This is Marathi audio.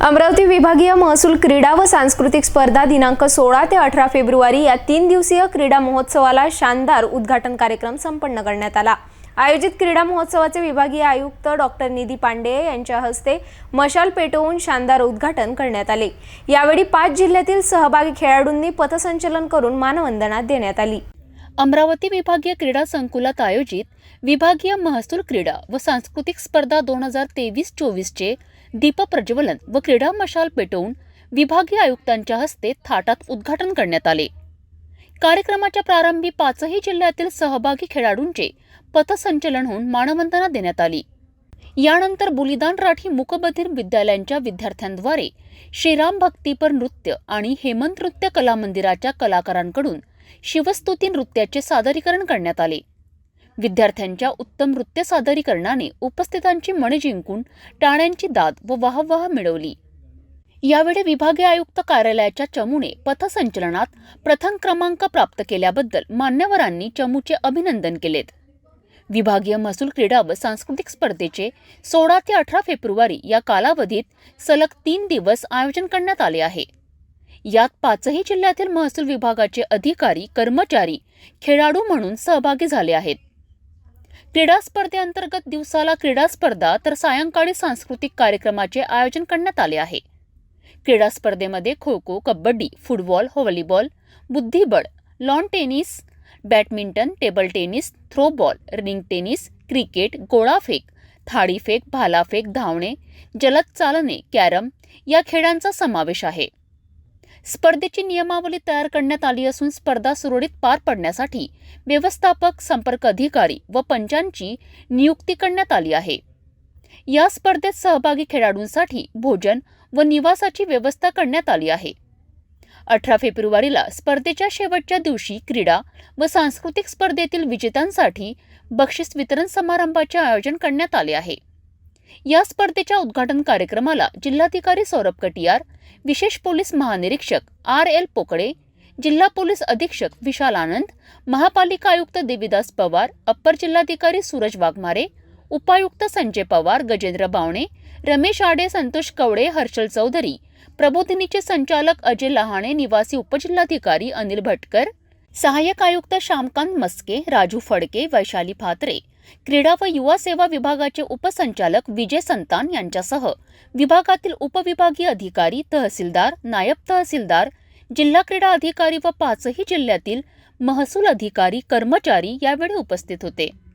अमरावती विभागीय महसूल क्रीडा व सांस्कृतिक स्पर्धा दिनांक सोळा ते अठरा फेब्रुवारी या तीन दिवसीय क्रीडा महोत्सवाला शानदार उद्घाटन कार्यक्रम संपन्न करण्यात आला. आयोजित क्रीडा महोत्सवाचे विभागीय आयुक्त डॉक्टर निधी पांडे यांच्या हस्ते मशाल पेटवून शानदार उद्घाटन करण्यात आले. यावेळी पाच जिल्ह्यातील सहभागी खेळाडूंनी पथसंचलन करून मानवंदना देण्यात आली. अमरावती विभागीय क्रीडा संकुलात आयोजित विभागीय महसूल क्रीडा व सांस्कृतिक स्पर्धा दोन हजार तेवीस चोवीसचे दीपप्रज्वलन व क्रीडा मशाल पेटवून विभागीय आयुक्तांच्या हस्ते थाटात उद्घाटन करण्यात आले. कार्यक्रमाच्या प्रारंभी पाचही जिल्ह्यातील सहभागी खेळाडूंचे पथसंचलन होऊन मानवंदना देण्यात आली. यानंतर बुलिदान राठी मुकबधीर विद्यालयांच्या विद्यार्थ्यांद्वारे श्रीराम भक्तीपर नृत्य आणि हेमंत नृत्य कला मंदिराच्या कलाकारांकडून शिवस्तुती नृत्याचे सादरीकरण करण्यात आले. विद्यार्थ्यांच्या उत्तम नृत्य सादरीकरणाने उपस्थितांची मने जिंकून टाळ्यांची दाद व वाहवाह मिळवली. यावेळी विभागीय आयुक्त कार्यालयाच्या चमूने पथसंचलनात प्रथम क्रमांक प्राप्त केल्याबद्दल मान्यवरांनी चमूचे अभिनंदन केलेत. विभागीय महसूल क्रीडा व सांस्कृतिक स्पर्धेचे सोळा ते अठरा फेब्रुवारी या कालावधीत सलग तीन दिवस आयोजन करण्यात आले आहे. यात पाचही जिल्ह्यातील महसूल विभागाचे अधिकारी कर्मचारी खेळाडू म्हणून सहभागी झाले आहेत. क्रीडा स्पर्धेअंतर्गत दिवसाला क्रीडा स्पर्धा तर सायंकाळी सांस्कृतिक कार्यक्रमाचे आयोजन करण्यात आले आहे. क्रीडा स्पर्धेमध्ये खो खो कबड्डी फुटबॉल व्हॉलीबॉल बुद्धिबळ lawn tennis badminton table tennis throwball ring tennis cricket गोळाफेक थाळीफेक भालाफेक धावणे जलद चालणे कॅरम या खेळांचा समावेश आहे. स्पर्धेची नियमावली तयार करण्यात आली असून स्पर्धा सुरळीत पार पडण्यासाठी व्यवस्थापक संपर्क अधिकारी व पंचांची नियुक्ती करण्यात आली आहे. या स्पर्धेत सहभागी खेळाडूंसाठी भोजन व निवासाची व्यवस्था करण्यात आली आहे. अठरा फेब्रुवारीला स्पर्धेच्या शेवटच्या दिवशी क्रीडा व सांस्कृतिक स्पर्धेतील विजेत्यांसाठी बक्षीस वितरण समारंभाचे आयोजन करण्यात आले आहे. या स्पर्धेच्या उद्घाटन कार्यक्रमाला जिल्हाधिकारी सौरभ कटियार विशेष पोलीस महानिरीक्षक आर एल पोकळे जिल्हा पोलीस अधीक्षक विशाल आनंद महापालिका आयुक्त देविदास पवार अप्पर जिल्हाधिकारी सूरज वाघमारे उपायुक्त संजय पवार गजेंद्र बावणे रमेश आडे संतोष कवडे हर्षल चौधरी प्रबोधिनीचे संचालक अजय लहाणे निवासी उपजिल्हाधिकारी अनिल भटकर सहाय्यक आयुक्त श्यामकांत मस्के राजू फडके वैशाली फात्रे क्रीडा व युवा सेवा विभागाचे उपसंचालक विजय संतान यांच्यासह विभागातील उपविभागीय अधिकारी तहसीलदार नायब तहसीलदार जिल्हा क्रीडा अधिकारी व पाचही जिल्ह्यातील महसूल अधिकारी कर्मचारी यावेळी उपस्थित होते.